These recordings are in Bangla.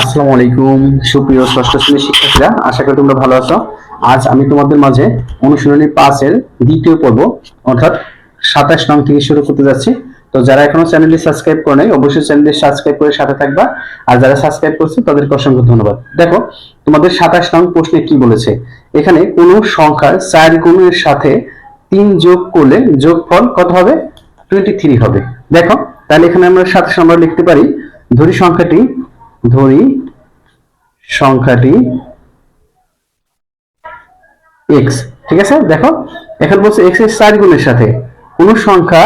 আসসালামু আলাইকুম, সুপ্রিয় ষষ্ঠ শ্রেণির শিক্ষার্থীরা, আশা করি তোমরা ভালো আছো। আজ আমি তোমাদের মাঝে অনুশীলনী পাঁচের দ্বিতীয় পর্ব, অর্থাৎ সাতাশ নং থেকে শুরু করতে যাচ্ছি। তো যারা এখনও চ্যানেলটি সাবস্ক্রাইব করে নাই, অবশ্যই চ্যানেলটি সাবস্ক্রাইব করে সাথে থাকবা। আর যারা সাবস্ক্রাইব করছে, তাদেরকে অসংখ্য ধন্যবাদ। দেখো, তোমাদের সাতাশ নং প্রশ্নে কি বলেছে? এখানে কোন সংখ্যার চার গুণের সাথে তিন যোগ করলে যোগফল কত হবে? টোয়েন্টি থ্রি হবে। দেখো, তাহলে এখানে আমরা সাতাশ নম্বর লিখতে পারি। ধরি সংখ্যাটি ধরি সংখ্যাটি এক্স ঠিক আছে? দেখো, এখন বলছে এক্সের চার গুণের সাথে। কোন সংখ্যা,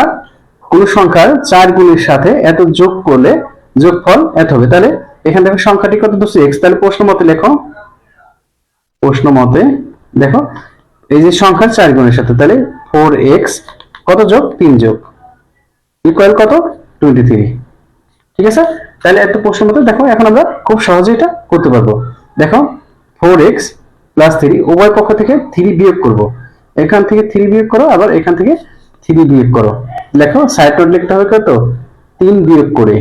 কোন সংখ্যার চার গুণের সাথে এত যোগ করলে যোগফল এত হবে। তাহলে এখান থেকে সংখ্যাটি কত ধরছে? এক্স তাহলে প্রশ্ন মতে লেখো। প্রশ্ন মতে দেখো, এই যে সংখ্যার চার গুণের সাথে, তাহলে ফোর এক্স কত যোগ? তিন যোগ। ইকুয়াল কত? টোয়েন্টি থ্রি ঠিক আছে? তাহলে এত প্রশ্ন মতো দেখো, এখন আমরা খুব সহজে এটা করতে পারব। দেখো ফোর এক্স প্লাস থ্রি উভয় পক্ষ থেকে থ্রি বিয়োগ করব। এখান থেকে থ্রি বিয়োগ করো, আবার এখান থেকে থ্রি বিয়োগ করো। দেখো সাইড নোট লিখতে হবে কত? তিন বিয়োগ করে।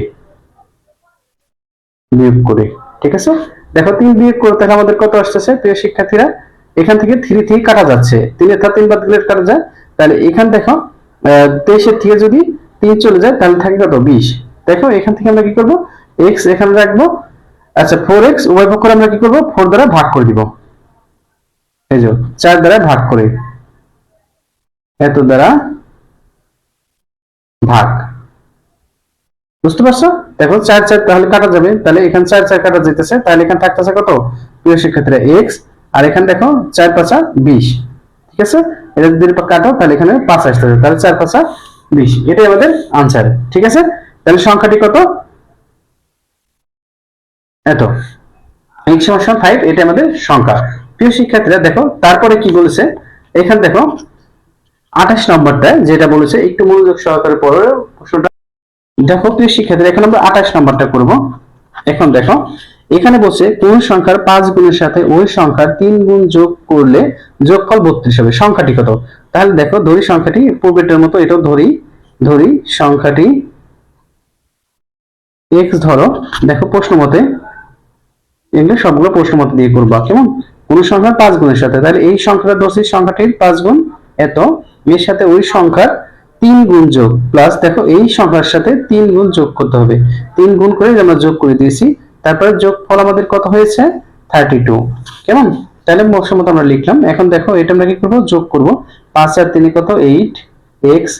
বিয়োগ করে, ঠিক আছে? দেখো, তিন বিয়োগ করতে আমাদের কত আসতেছে? প্রিয় শিক্ষার্থীরা, এখান থেকে থ্রি থেকে কাটা যাচ্ছে। তিন অর্থাৎ তিন বাদ দিলে কাটা যায়। তাহলে এখান দেখো তেইশের থেকে যদি তিন চলে যায়, তাহলে থাকে কত? বিশ। দেখো, এখান থেকে আমরা কি করব? এক্স এখানে রাখব। আচ্ছা ফোর এক্স উভয় পক্ষ আমরা কি করব? ফোর দ্বারা ভাগ করে দিব। এই যে, চার দ্বারা ভাগ করে। এত দ্বারা ভাগ। বুঝতে পারছ? দেখো চার চার, তাহলে কাটা যাবে। তাহলে এখানে চার চার কাটা যেতেছে তাহলে এখানে থাকতেছে কত? প্রিয় শিক্ষার্থীরা এক্স আর এখানে দেখো, চার, পাঁচা বিশ। ঠিক আছে? এটা যদি কাটো, তাহলে এখানে পাঁচ আসতেছে। তাহলে চার, পাঁচা বিশ। এটাই আমাদের আনসার ঠিক আছে? সংখ্যাটি কত? এত। এক্স সমান ফাইভ এটা আমাদের সংখ্যা। প্রিয় শিক্ষার্থীরা, দেখো, তারপরে কি বলেছে? এখানে দেখো, আঠাশ নম্বরটা, যেটা বলেছে, একটু মনোযোগ সহকারে পড়ো, প্রশ্নটা। দেখো, প্রিয় শিক্ষার্থীরা, এখন আমরা আঠাশ নম্বরটা করব। এখন দেখো, এখানে বলছে কোন সংখ্যার পাঁচ গুণের সাথে ওই সংখ্যার তিন গুণ যোগ করলে যোগফল বত্রিশ হবে। সংখ্যাটি কত? তাহলে দেখো, ধরি সংখ্যাটি পূর্বেটার মতো এটাও ধরি ধরি সংখ্যাটি এক্স ধরো, দেখো প্রশ্ন মতে এগুলো সবগুলো প্রশ্ন মতে দিয়ে করবা। কেমন? কোন সংখ্যার পাঁচ গুণের সাথে। তাহলে এই সংখ্যাটা সংখ্যাটির পাঁচ গুণ এত। এর সাথে ওই সংখ্যার তিন গুণ যোগ। প্লাস দেখো, এই সংখ্যার সাথে তিন গুণ যোগ করতে হবে। তিন গুণ করে আমরা যোগ করে দিয়েছি। তারপরে যোগ ফল আমাদের কত হয়েছে? থার্টি টু কেমন? তাহলে মতো আমরা লিখলাম। এখন দেখো, এটা আমরা কি করব? যোগ করব। পাঁচ আর তিনে কত? এইট এক্স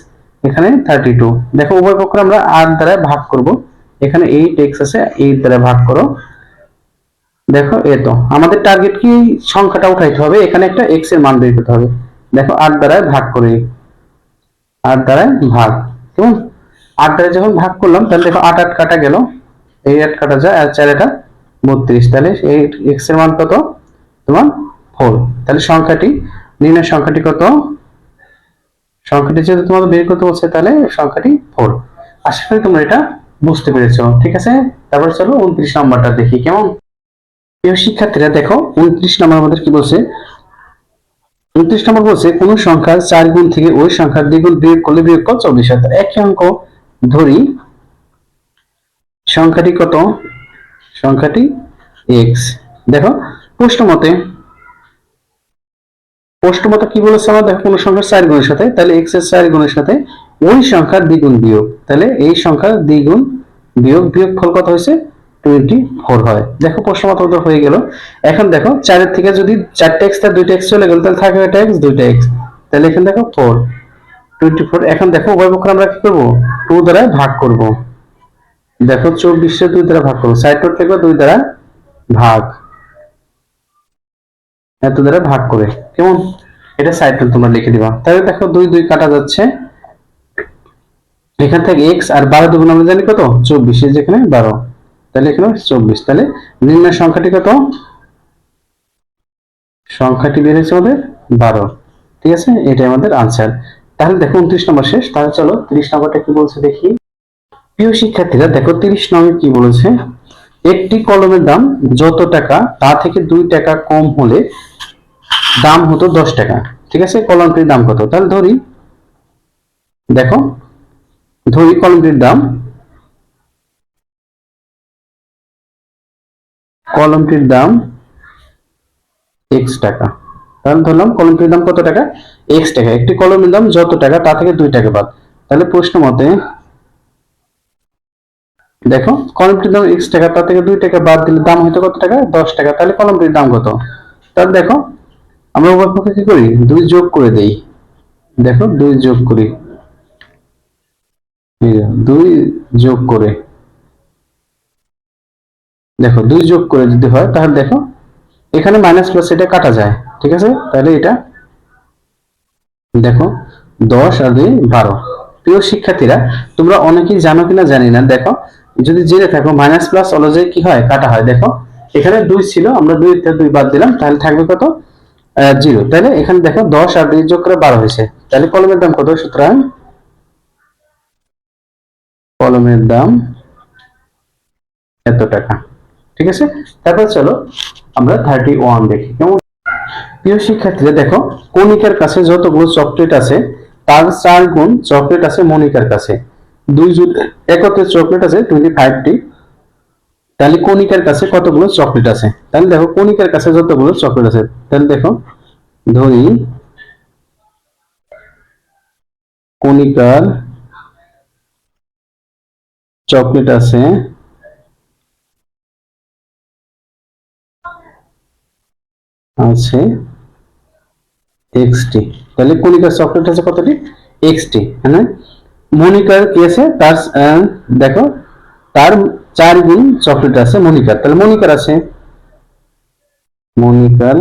এখানে থার্টি টু দেখো, উভয় পক্ষ আমরা আট দ্বারা ভাগ করব। এখানে এইট এক্স আছে এইট দ্বারা ভাগ করো। দেখো, এ তো। আমাদের টার্গেট কি? সংখ্যাটা উঠাইতে হবে। এখানে একটা এক্সের মান বের করতে হবে। দেখো, আট দ্বারা ভাগ করে আট দ্বারা ভাগ। কেমন আট দ্বারা যখন ভাগ করলাম, তাহলে দেখো, আট আট কাটা গেল। এই আট কাটা যায়, আর চার এটা বত্রিশ। তাহলে এই এক্সের মান কত? তোমার ফোর তাহলে সংখ্যাটি, নির্ণয় সংখ্যাটি কত? সংখ্যাটি যেহেতু তোমাদের বের করতে বলছে, তাহলে সংখ্যাটি ফোর আশা করি তোমরা এটা বুঝতে পেরেছ। ঠিক আছে? তারপর চলো উনত্রিশ নাম্বারটা দেখি কেমন। প্রিয় শিক্ষার্থীরা, দেখো, উনত্রিশ নম্বর আমাদের কি বলছে? উনত্রিশ নম্বর বলছে, কোন সংখ্যার চার গুণ থেকে ওই সংখ্যার দ্বিগুণ বিয়োগ করলে বিয়োগফল চব্বিশ হয় তাহলে একই অঙ্ক ধরি। সংখ্যাটি কত? সংখ্যাটি এক্স দেখো, প্রশ্ন মতে প্রশ্ন মতে কি বলেছে আমার দেখো কোন সংখ্যার চার গুণের সাথে, তাহলে এক্সের চার গুণের সাথে ওই সংখ্যার দ্বিগুণ বিয়োগ। তাহলে এই সংখ্যার দ্বিগুণ বিয়োগ বিয়োগ ফল কত হয়েছে? টোয়েন্টি ফোর হয়। দেখো প্রশ্ন মতো তো হয়ে গেল। এখন দেখো, চারের থেকে যদি চারটে এক্স তার দুইটা এক্স চলে গেল, তাহলে থাকবে একটা এক্স দুইটা এক্স তাহলে এখানে দেখো ফোর টোয়েন্টি ফোর এখন দেখো উভয় পক্ষ আমরা কি করব? টু দ্বারা ভাগ করব। দেখো চব্বিশে দুই দ্বারা ভাগ করব। সাইড নোট থেকে দুই দ্বারা ভাগ। এত দ্বারা ভাগ করে। কেমন? এটা সাইড তোমরা লিখে দিবা। তাহলে দেখো দুই দুই কাটা যাচ্ছে। এখান থেকে এক্স আর বারো দুগুণ আমরা জানি কত? চব্বিশ যেখানে বারো। তাহলে এখানে চব্বিশ। তাহলে নির্ণয় সংখ্যাটি কত? সংখ্যাটি বের হয়েছে আমাদের বারো। ঠিক আছে? এটাই আমাদের আনসার তাহলে দেখো উনত্রিশ নম্বর শেষ। তাহলে চলো তিরিশ নম্বরটা কি বলছে দেখি? প্রিয় শিক্ষার্থীরা, দেখো তিরিশ নম্বর কি বলেছে? একটি কলমের দাম যত টাকা, তা থেকে দুই টাকা কম হলে দাম হতো দশ টাকা। ঠিক আছে? কলমটির দাম কত? তাহলে ধরি, দেখো ধরি কলমটির দাম। কলমটির দাম এক্স টাকা। তাহলে ধরলাম কলমটির দাম কত টাকা? এক্স টাকা। একটি কলমের দাম যত টাকা, তা থেকে দুই টাকা বাদ। তাহলে প্রশ্ন মতে, দেখো, কলমটির দাম এক্স টাকা, তা থেকে দুই টাকা বাদ দিলে দাম হয়তো কত টাকা? দশ টাকা। তাহলে কলমটির দাম কত? তাহলে দেখো, আমরা উভয় পক্ষে কি করি? দুই যোগ করে দেই। দেখো, দুই যোগ করি। দুই যোগ করে, দেখো দুই যোগ করে যদি হয়, তাহলে দেখো এখানে মাইনাস প্লাস এটা কাটা যায়, ঠিক আছে? তাহলে এটা দেখো দশ আর দুই বারো। প্রিয় শিক্ষার্থীরা, তোমরা অনেকেই জানো কিনা জানি না, দেখো যদি জেনে থাকো মাইনাস প্লাস অলজে কি হয়, কাটা হয়, দেখো এখানে দুই ছিল, আমরা দুই দুই বাদ দিলাম, তাহলে থাকবে কত? জিরো তাহলে এখানে দেখো দশ আর দুই যোগ করে বারো হয়েছে। তাহলে কলমের দাম কত? সুতরাং কলমের দাম এত টাকা। ঠিক আছে? তারপর চলো আমরা থার্টি ওয়ান দেখি। কেমন? প্রিয় শিক্ষার্থীরা, দেখো, কণিকার কাছে যতগুলো চকলেট আছে, তার চার গুণ চকলেট আছে মনিকার কাছে। দুই একত্রে চকলেট আছে টোয়েন্টি ফাইভটি তাহলে কণিকার কাছে কতগুলো চকলেট আছে? তাহলে দেখো, কণিকার কাছে যতগুলো চকলেট আছে, তাহলে দেখো, ধরি, কণিকার চকলেট আছে। আছে। এক্সটি তাহলে কণিকার চকলেট আছে কতটি? এক্সটি হ্যাঁ মনিকার কি আছে? তার দেখো, তার চার গুণ চকলেট আছে মনিকার তাহলে মনিকার আছে। মনিকার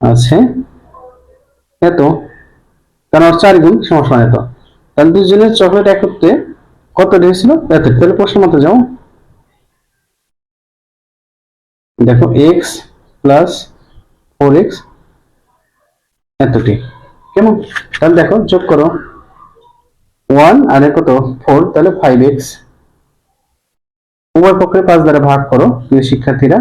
আছে। এত। কারণ চার গুণ, সমান এত। তাহলে দুজনের চকলেট একত্রে কত দিয়েছিল? এত তাহলে প্রশ্ন মতো যাও। দেখো এক্স প্লাস ফোর এক্স এতটি। কেমন? তাহলে দেখো, যোগ করো। ওয়ান আর কত? ফোর তাহলে ফাইভ এক্স উভয় পক্ষে পাঁচ দ্বারা ভাগ করো, প্রিয় শিক্ষার্থীরা।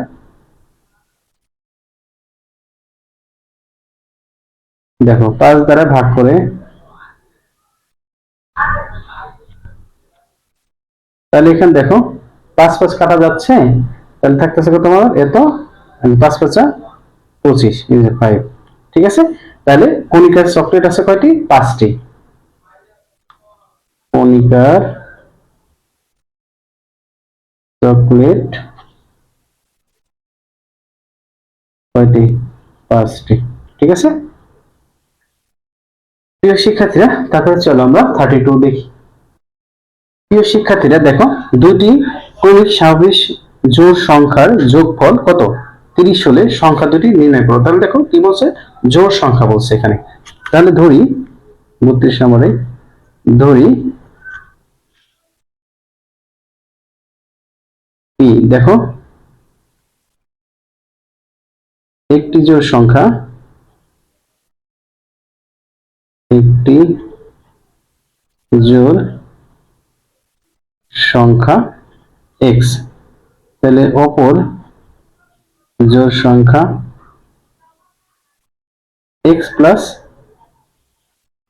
দেখো, পাঁচ দ্বারা ভাগ করে তাহলে এখানে দেখো, পাঁচ পাঁচ কাটা যাচ্ছে, তাহলে থাকতেছে কত তোমার এত পাঁচ পাঁচা পঁচিশ যে ফাইভ ঠিক আছে? তাহলে কণিকার চকলেট আছে কয়টি? পাঁচটি। কণিকার চকলেট কয়টি? পাঁচটি, ঠিক আছে? প্রিয় শিক্ষার্থীরা, তারপরে চলো আমরা থার্টি টু দেখি। প্রিয় শিক্ষার্থীরা, দেখো, দুটি কৌণিক স্বাভাবিক জোড় সংখ্যার যোগফল কত? তিরিশ হলে সংখ্যা দুটি নির্ণয় করো। তাহলে দেখো, কি বলছে? জোড় সংখ্যা বলছে এখানে। তাহলে ধরি, বত্রিশ নম্বরে, ধরি দেখো, একটি জোড় সংখ্যা, একটি জোড় সংখ্যা এক্স তাহলে অপর জোড় সংখ্যা এক্স প্লাস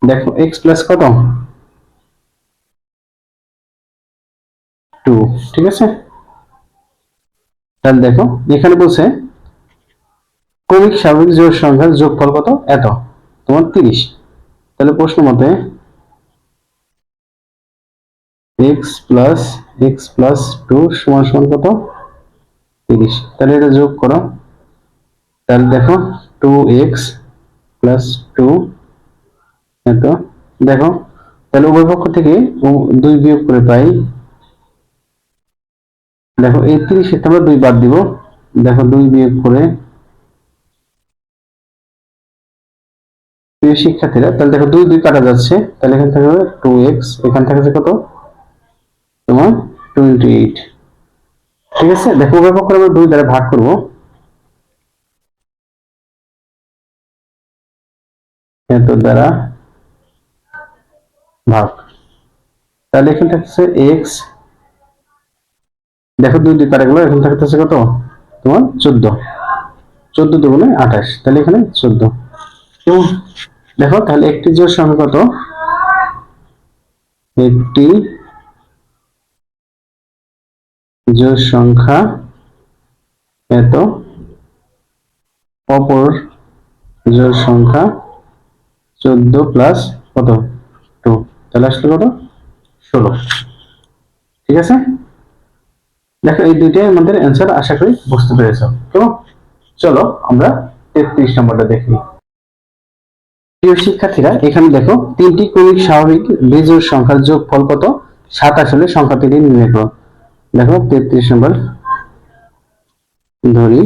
দেখো এক্স প্লাস কত? টু ঠিক আছে? তাহলে দেখো, এখানে বলছে ক্রমিক স্বাভাবিক জোড় সংখ্যার যোগফল কত? এত, তোমার তিরিশ। তাহলে প্রশ্ন মতে x plus x plus two সমান সমান কত? তিরিশ। তাহলে এটা যোগ করো। তাহলে দেখো টু এক্স প্লাস টু এত। দেখো, তাহলে উভয় পক্ষ থেকে দুই বিয়োগ করে পাই। দেখো, এই তিরিশের থেকে আমরা দুই বাদ দিব। দেখো, দুই বিয়োগ করে শিক্ষার্থীরা, তাহলে দেখো দুই দুই কাটা যাচ্ছে। তাহলে এখান থেকে টু এক্স এখান থেকে কত? তোমার টোয়েন্টি এইট ঠিক আছে? দেখো উভয় পক্ষ আমরা দুই দ্বারা ভাগ করব। এত দ্বারা ভাগ। তাহলে এখানে থাকছে এক্স দেখো দুই দুই কাটা গেলো এখন থাকতেছে কত? তোমার চোদ্দ। চোদ্দ দুগুণে আঠাশ। তাহলে এখানে চোদ্দ। এবং দেখো, তাহলে একটি জোড় সংখ্যা কত? একটি জোড় সংখ্যা এত, অপর জোড় সংখ্যা চোদ্দ প্লাস কত? টু। তাহলে আসলে কত? ষোলো। ঠিক আছে? দেখো এই দুইটাই আমাদের অ্যান্সার আশা করি বুঝতে পেরেছ। কেমন চলো আমরা তেত্রিশ নম্বরটা দেখি। প্রিয় শিক্ষার্থীরা, এখানে দেখো তিনটি ক্রমিক স্বাভাবিক বেজোড় সংখ্যার যোগফল কত? সাতাশ হলে সংখ্যাটি নির্ণয় করো। দেখো তেত্রিশ নম্বর ধরি।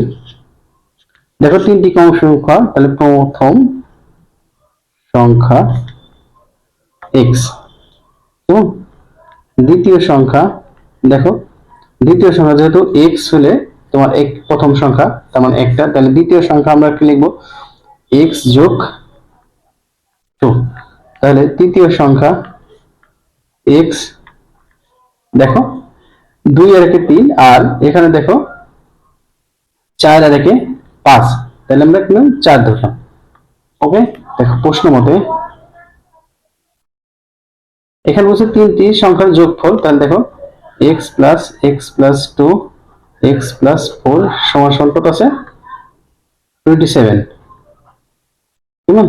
দেখো তিনটি ক্রমিক সংখ্যা, তাহলে প্রথম সংখ্যা এক্স এবং দ্বিতীয় সংখ্যা, দেখো, দ্বিতীয় সংখ্যা যেহেতু এক্স হলে তোমার এক, প্রথম সংখ্যা, তার মানে একটা, তাহলে দ্বিতীয় সংখ্যা আমরা কি লিখব? এক্স যোগ টু। তাহলে তৃতীয় সংখ্যা এক্স দেখো দুই আর একে তিন, আর এখানে দেখো চার আর একে পাঁচ। তাহলে আমরা কি চার ধরলাম। ওকে দেখো, প্রশ্ন মতে এখানে বলছে তিনটি সংখ্যার যোগফল, তাহলে দেখো x plus x plus two x plus four সমান কত আছে? টোয়েন্টি সেভেন কেমন?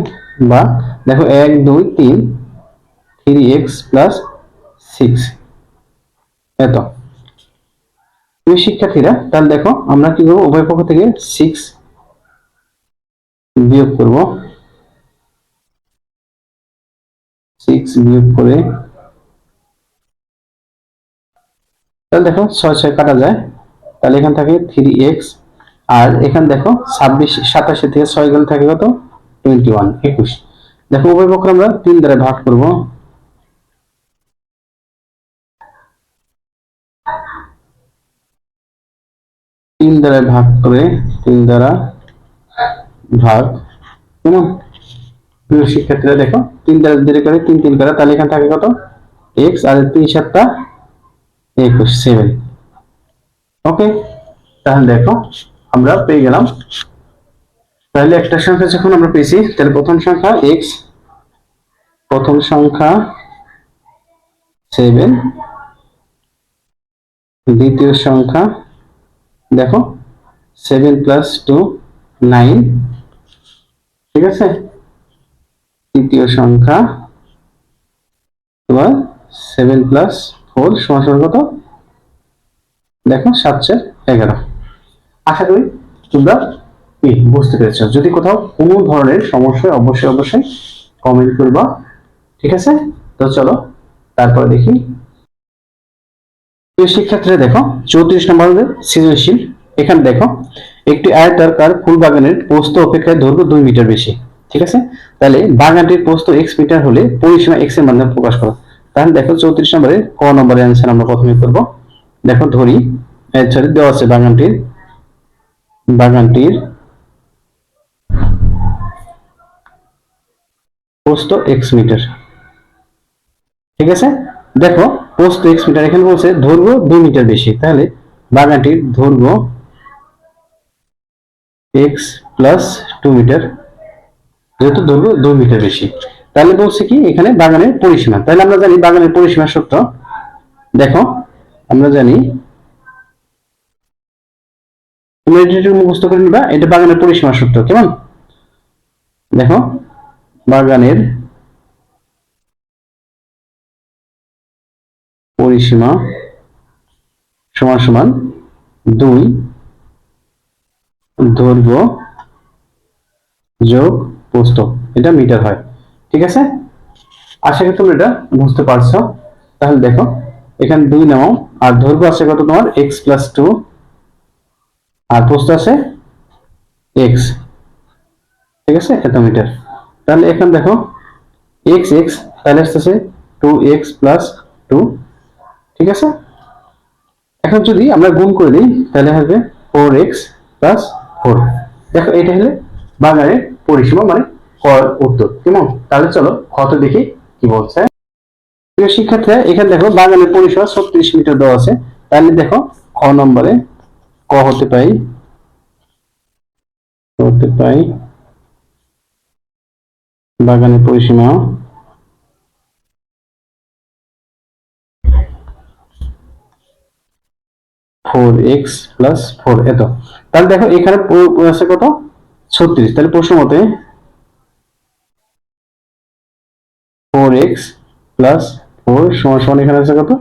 বা দেখো, এক, দুই, তিন থ্রি এক্স প্লাস সিক্স এত। তুমি শিক্ষার্থীরা, তাহলে দেখো, আমরা কি করব উভয় পক্ষ থেকে সিক্স বিয়োগ করব? সিক্স বিয়োগ করে তাহলে দেখো, ছয় ছয় কাটা যায়। তাহলে এখান থাকে থ্রি এক্স আর এখান দেখো, ছাব্বিশ, সাতাশে থেকে ছয় গেলে থাকে কত? টোয়েন্টি ওয়ান একুশ। দেখো, উভয় পক্ষ আমরা তিন দ্বারা ভাগ করব। তিন দ্বারা ভাগ করে, তিন দ্বারা ভাগ কেমন শিক্ষার্থীরা, দেখো, তিন দ্বারা দেরি করে তিন তিন করে, তাহলে এখানে থাকে কত? এক্স আর তিন সাতটা একুশ সেভেন ওকে তাহলে দেখো, আমরা পেয়ে গেলাম। তাহলে একটা সংখ্যা যখন আমরা পেয়েছি, তাহলে প্রথম সংখ্যা এক্স প্রথম সংখ্যা সেভেন দ্বিতীয় সংখ্যা দেখো সেভেন প্লাস টু নাইন ঠিক আছে? তৃতীয় সংখ্যা, এবার সেভেন প্লাস ফোর সমান কত? দেখো, সাত চার এগারো। আশা করি তোমরা বুঝতে পেরেছ। যদি কোথাও কোনো ধরনের সমস্যা অবশ্যই অবশ্যই কমেন্ট করবা। ঠিক আছে? তো চলো, তারপরে দেখি। প্রিয় শিক্ষার্থীরা, দেখো, চৌত্রিশ নম্বর সৃজনশীল, এখানে দেখো, একটি আয়তাকার ফুল বাগানের পোস্ত অপেক্ষায় দৈর্ঘ্য দুই মিটার বেশি, ঠিক আছে? তাহলে বাগানটির পোস্ত এক্স মিটার হলে পরিসীমা এক্সের মাধ্যমে প্রকাশ করো। তাহলে দেখো, চৌত্রিশ নম্বরে ক নম্বরের অ্যান্সার আমরা প্রথমে করব। দেখো, ধরি সরি দেওয়া আছে বাগানটির বাগানটির পোস্ত এক্স মিটার, ঠিক আছে? দেখো পোস্ত এক্স মিটার এখানে বলছে দৈর্ঘ্য দুই মিটার বেশি। তাহলে বাগানটির দৈর্ঘ্য এক্স প্লাস টু মিটার যেহেতু দৈর্ঘ্য দুই মিটার বেশি। তাহলে বলছে কি, এখানে বাগানের পরিসীমা। তাহলে আমরা জানি বাগানের পরিসীমা সূত্র। দেখো, আমরা জানি মুখস্থ করে নিবা, এটা বাগানের পরিসীমা সূত্র, কেমন? দেখো, বাগানের পরিসীমা সমান সমান দুই দৈর্ঘ্য যোগ প্রস্থ। এটা মিটার হয়। ঠিক আছে? আশা করি তুমি এটা বুঝতে পারছ। তাহলে দেখো, এখানে দুই নাও, আর দৈর্ঘ্য আছে কত তোমার? এক্স প্লাস টু আর প্রস্থ আছে এক্স ঠিক আছে? এত মিটার। তাহলে এখানে দেখো এক্স এক্স তাহলে আসতেছে টু এক্স প্লাস টু ঠিক আছে? এখন যদি আমরা গুণ করে দিই, তাহলে হবে ফোর এক্স প্লাস ফোর দেখো, এটা হলে বাগানের পরিসীমা মানে কর উত্তর, কেমন? তাহলে চলো কত দেখি কি বলছে। শিক্ষার্থীরা, এখানে দেখো বাগানের পরিসীমা ছত্রিশ মিটার দেওয়া আছে। তাহলে দেখো, খ নম্বরে ক হতে পাই হতে পাই বাগানের পরিসীমা ফোর এক্স প্লাস ফোর এত তাহলে দেখো এখানে আছে কত? ছত্রিশ। তাহলে প্রশ্ন মতে ফোর এক্স প্লাস ফোর সমান সমান এখানে আছে কত?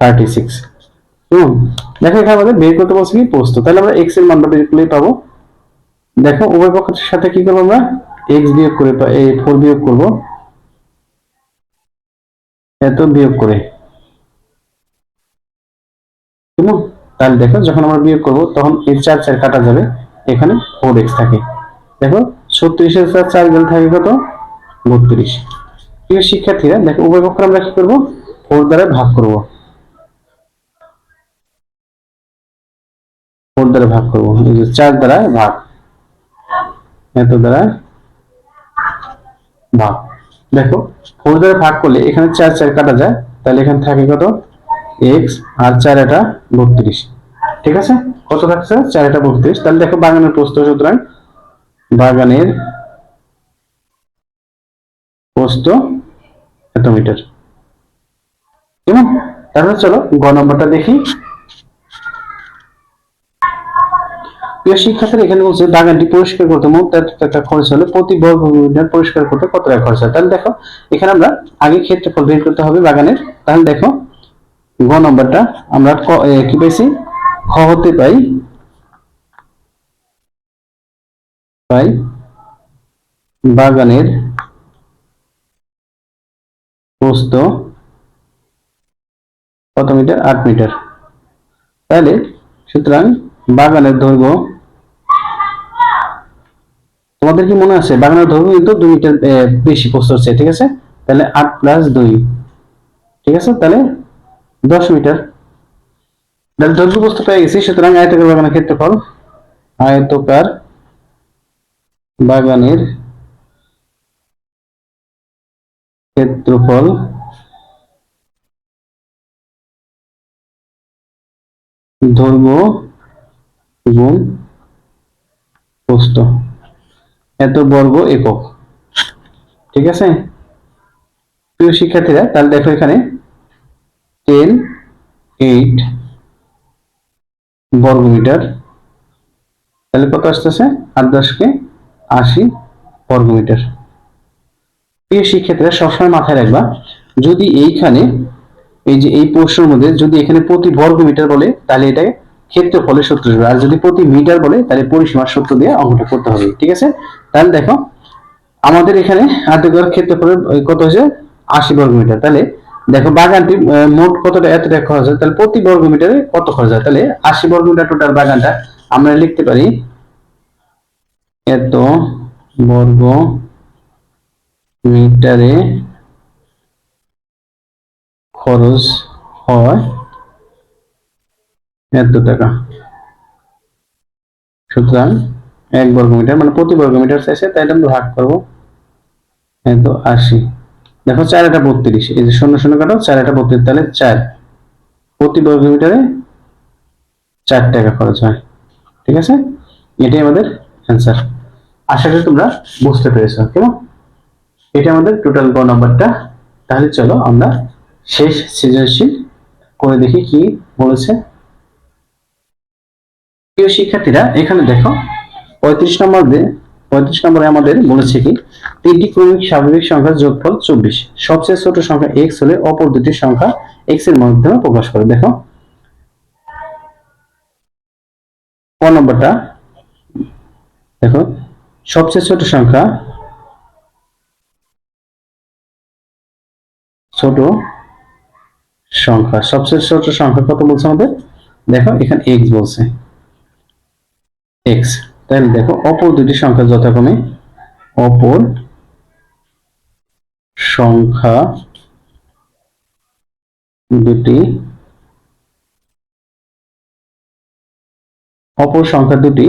Thirty six. হুম, দেখো এখানে আমাদের বের করতে বলছে কি? প্রস্ত তাহলে আমরা এক্সের মানটা বের করলেই পাবো। দেখো উভয় পক্ষের সাথে কি করব আমরা? এক্স বিয়োগ করে ফোর বিয়োগ করব। এত বিয়োগ করে। কেমন তাহলে দেখো যখন আমরা বিয়োগ করব, তখন এই চার চার কাটা যাবে। এখানে ফোর এক্স থাকে। দেখো, ছত্রিশের চার চার গেলে থাকে কত? বত্রিশ। প্রিয় শিক্ষার্থীরা, দেখো, উভয় পক্ষে আমরা কি করব? ফোর দ্বারা ভাগ করব। ফোর দ্বারা ভাগ করব। চার দ্বারা ভাগ। এত দ্বারা ভাগ। দেখো ফোর দ্বারা ভাগ করলে এখানে চার চার কাটা যায়, তাহলে এখানে থাকে কত? এক্স আর চার বত্রিশ। ঠিক আছে? কত থাকছে? চার বত্রিশ। তাহলে দেখো বাগানের প্রস্থ সুতরাং বাগানের প্রস্থ এত মিটার। কেমন? তাহলে চলো গ নম্বরটা দেখি। প্রিয় শিক্ষার্থীরা, এখানে বলছে বাগানটি পরিষ্কার করতে মোট এত টাকা খরচ হলে প্রতি বর্গ মিটার পরিষ্কার করতে কত টাকা খরচ হয়? তাহলে দেখো, এখানে আমরা আগে ক্ষেত্রফল বের করতে হবে বাগানের। তাহলে দেখো গ নম্বরটা আমরা কি পাইছি? খ হতে পাই পাই বাগানের প্রস্থ কত মিটার? আট মিটার। তাহলে সুতরাং বাগানের দৈর্ঘ্য তোমাদের কি মনে আছে? বাগানের দৈর্ঘ্য কিন্তু দুই মিটার বেশি প্রস্থ হচ্ছে, ঠিক আছে? তাহলে আট প্লাস দুই, ঠিক আছে? তাহলে দশ মিটার। তাহলে দৈর্ঘ্য প্রস্থ পেয়ে গেছি, সুতরাং আয়তকার বাগানের ক্ষেত্রফল, আয়তকার বাগানের ক্ষেত্রফল ধর্ম গুণ প্রস্থ। এত বর্গ একক। ঠিক আছে? প্রিয় শিক্ষার্থীরা, তাহলে দেখো এখানে টেন এইট বর্গমিটার। তাহলে কত আসতেছে? আট দশকে আশি বর্গমিটার। প্রিয় শিক্ষার্থীরা, সবসময় মাথায় রাখবা, যদি এইখানে এই যে এই প্রশ্নের মধ্যে যদি এখানে প্রতি বর্গ মিটার বলে, তাহলে এটা ক্ষেত্রফলের সূত্র আসবে আর যদি প্রতি মিটার বলে, তাহলে পরিসীমার সূত্র দিয়ে অঙ্কটা করতে হবে, ঠিক আছে? তাহলে দেখো, আমাদের এখানে আয়তকার ক্ষেত্রফলের কত হয়েছে? আশি বর্গ মিটার তাহলে দেখো বাগানটি মোট কতটা এত খরচ হয়? তাহলে প্রতি বর্গ মিটারে কত খরচ হয়? তাহলে আশি বর্গ মিটার টোটাল বাগানটা আমরা লিখতে পারি এত বর্গ মিটারে খরচ হয় এত টাকা। সুতরাং এক বর্গ মিটার মানে প্রতি বর্গ মিটার চাইছে তাই আমরা ভাগ করব এত আশি। দেখো চার এটা বত্রিশ। এই যে শূন্য শূন্য কাটো, চার এটা বত্রিশ, তাহলে চার। প্রতি বর্গ মিটারে চার টাকা খরচ হয়। ঠিক আছে? এটাই আমাদের অ্যান্সার আশা করি তোমরা বুঝতে পেরেছ, কেমন? এটা আমাদের টোটাল গ নাম্বারটা তাহলে চলো আমরা শেষ সৃজনশীল করে দেখি কি বলেছে। প্রিয় শিক্ষার্থীরা, এখানে দেখো, পঁয়ত্রিশ নম্বর পঁয়ত্রিশ নম্বরে আমাদের বলেছে কি? তিনটি ক্রমিক স্বাভাবিক সংখ্যার যোগফল চব্বিশ। সবচেয়ে ছোট সংখ্যা এক্স হলে অপর দুটি সংখ্যা এক্সের মাধ্যমে প্রকাশ করে। দেখো। ক নম্বরটা? দেখো। সবচেয়ে ছোট সংখ্যা ছোট সংখ্যা। সবচেয়ে ছোট সংখ্যা কত বলছে আমাদের? দেখো, এখানে এক্স বলছে। এক্স তাহলে দেখো, অপর দুটি সংখ্যা যথাক্রমে অপর সংখ্যা দুটি, অপর সংখ্যা দুটি,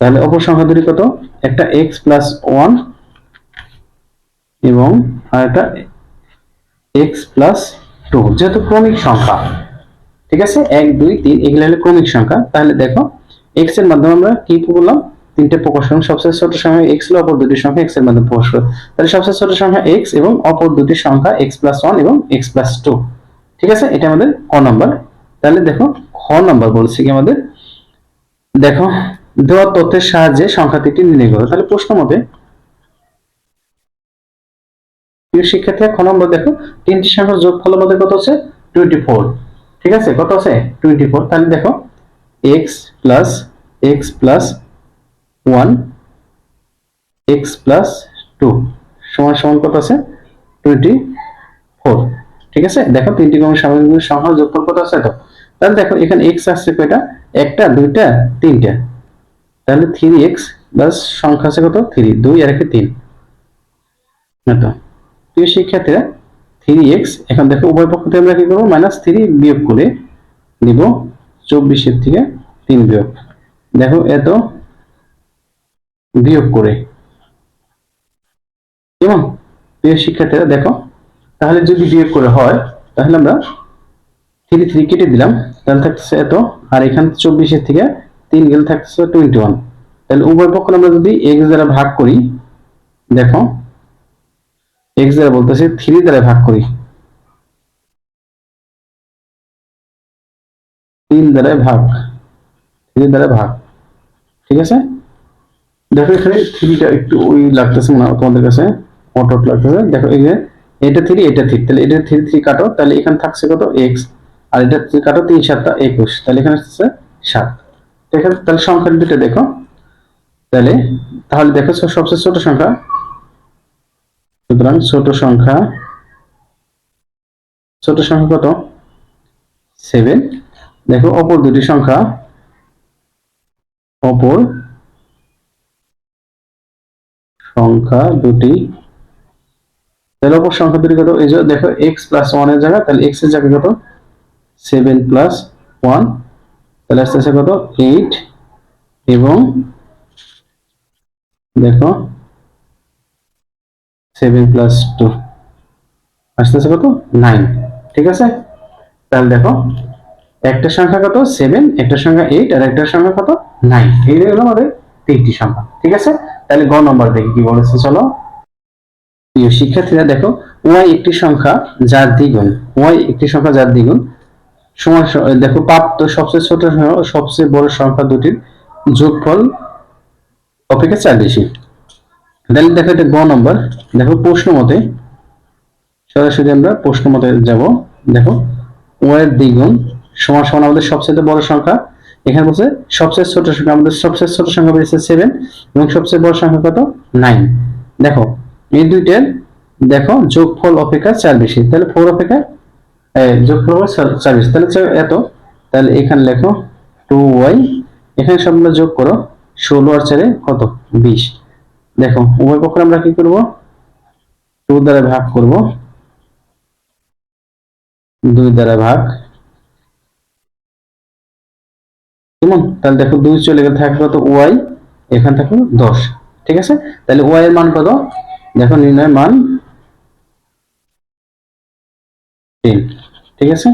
তাহলে অপর সংখ্যা দুটি কত? একটা এক্স প্লাস ওয়ান এবং আর একটা এক্স প্লাস টু যেহেতু ক্রমিক সংখ্যা, ঠিক আছে? এক, দুই, তিন, এগুলো হলো ক্রমিক সংখ্যা, তাহলে দেখো এক্সের মাধ্যমে আমরা কি বললাম তিনটে প্রকাশ করলাম সবচেয়ে ছোট সংখ্যা এক্স হলো অপর দুটি সংখ্যা এক্সের মাধ্যমে প্রকাশ করলাম তাহলে সবচেয়ে ছোট সংখ্যা এক্স এবং অপর দুটি সংখ্যা এক্স প্লাস ওয়ান এবং এক্স প্লাস টু ঠিক আছে? এটা আমাদের ক নম্বর। তাহলে দেখো, খ নাম্বার বলছে কি আমাদের? দেখো, দেওয়া তথ্যের সাহায্যে সংখ্যা তিনটি নির্ণয় করো। তাহলে প্রশ্ন মতে প্রিয় শিক্ষার্থীরা খ নম্বর দেখো, তিনটি সংখ্যার যোগফল আমাদের কত আছে? টোয়েন্টি ফোর ঠিক আছে? কত আছে? টোয়েন্টি ফোর তাহলে দেখো x plus x plus one x plus two সমান সমান কত আছে? টোয়েন্টি ফোর ঠিক আছে? দেখো, তিনটি ক্রমের স্বাভাবিক সংখ্যার যোগফল কত আছে? তো তাহলে দেখো, এখানে এক্স আসছে কয়টা? একটা, দুইটা, তিনটা। তাহলে থ্রি প্লাস সংখ্যা আছে কত? থ্রি দুই আর একটা তিন। তো প্রিয় শিক্ষার্থীরা থ্রি এখন দেখো, উভয় পক্ষ থেকে আমরা কি করব? মাইনাস থ্রি বিয়োগ করে দিব চব্বিশের থেকে তিন বিয়োগ। দেখো, এত বিয়োগ করে। এবং প্রিয় শিক্ষার্থীরা, দেখো, তাহলে যদি বিয়োগ করে হয়, তাহলে আমরা থ্রি থ্রি কেটে দিলাম। তাহলে থাকতেছে এত, আর এখানে চব্বিশের থেকে তিন গেলে থাকতেছে টোয়েন্টি ওয়ান তাহলে উভয় পক্ষ আমরা যদি এক্স দ্বারা ভাগ করি, দেখো এক্স দ্বারা বলতেছি থ্রি দ্বারা ভাগ করি। তিন দ্বারা ভাগ। থ্রি দ্বারা ভাগ। ঠিক আছে? দেখো এখানে থ্রিটা একটু ওই লাগতেছে না তোমাদের কাছে অটো লাগতেছে। দেখো এই যে, এটা থ্রি এটা থ্রি। তাহলে এটা থ্রি থ্রি কাটো, তাহলে এখানে থাকছে কত? এক্স আর এটা থ্রি কাটো তিন সাতটা একুশ। তাহলে এখানে আসছে সাত। আছে তাহলে সংখ্যা দুটো দেখো। তাহলে তাহলে দেখো সবচেয়ে ছোট সংখ্যা। সুতরাং ছোট সংখ্যা ছোট সংখ্যা কত? সেভেন দেখো, অপর দুটি সংখ্যা। অপর সংখ্যা দুটি। তাহলে অপর সংখ্যা দুটি কত? এই যে দেখো এক্স প্লাস ওয়ানের জায়গা, তাহলে এক্সের জায়গা কত? সেভেন প্লাস ওয়ান তাহলে আসতে আসতে কত? এইট এবং দেখো সেভেন প্লাস টু আসতেছে কত? নাইন ঠিক আছে? তাহলে দেখো একটা সংখ্যা কত? সেভেন একটা সংখ্যা এইট আর একটা সংখ্যা কত? নাইন এই হলো আমাদের তিনটি সংখ্যা, ঠিক আছে? তাহলে গ নম্বর দেখি কি বলেছে, চলো। প্রিয় শিক্ষার্থীরা, দেখো ওয়াই একটি সংখ্যা যার দ্বিগুণ ওয়াই একটি সংখ্যা যার দ্বিগুণ। সময় দেখো, প্রাপ্ত সবচেয়ে ছোট সবচেয়ে বড় সংখ্যা দুটির যোগফল অপেক্ষা চার বেশি। তাহলে দেখো এটা গ নম্বর। দেখো, প্রশ্ন মতে, সরাসরি আমরা প্রশ্ন মতে যাব। দেখো ওয়ের দ্বিগুণ সমান সমান আমাদের সবচেয়ে বড় সংখ্যা। এখানে বলছে, সবচেয়ে ছোট সংখ্যা, আমাদের সবচেয়ে ছোট সংখ্যা বেরিয়েছে সেভেন এবং সবচেয়ে বড় সংখ্যা কত? নাইন দেখো, এই দুইটার, দেখো, যোগফল অপেক্ষা চার বেশি। তাহলে ফোর অপেক্ষা যোগফল চার বেশি। তাহলে এত, তাহলে এখানে লেখো টু ওয়াই এখানে সবগুলো যোগ করো, ষোলো আর চারে কত? বিশ। দেখো, উভয় পক্ষে আমরা কি করব? টু দ্বারা ভাগ করব। দুই দ্বারা ভাগ কেমন তাহলে দেখো দুই চলে গেলে থাকবে কত? ওয়াই। এখানে থাকবে দশ। ঠিক আছে? তাহলে ওয়াই এর মান কত? দেখো নির্ণয় মান ঠিক আছে?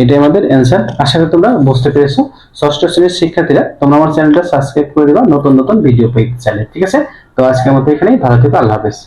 এটাই আমাদের অ্যান্সার আশা করি তোমরা বুঝতে পেরেছ। ষষ্ঠ শ্রেণির শিক্ষার্থীরা, তোমরা আমার চ্যানেলটা সাবস্ক্রাইব করে দিবা নতুন নতুন ভিডিও পেতে চাইলে। ঠিক আছে? তো আজকে আমাদের এখানেই। ভালো থেকো, আল্লাহ হাফেজ।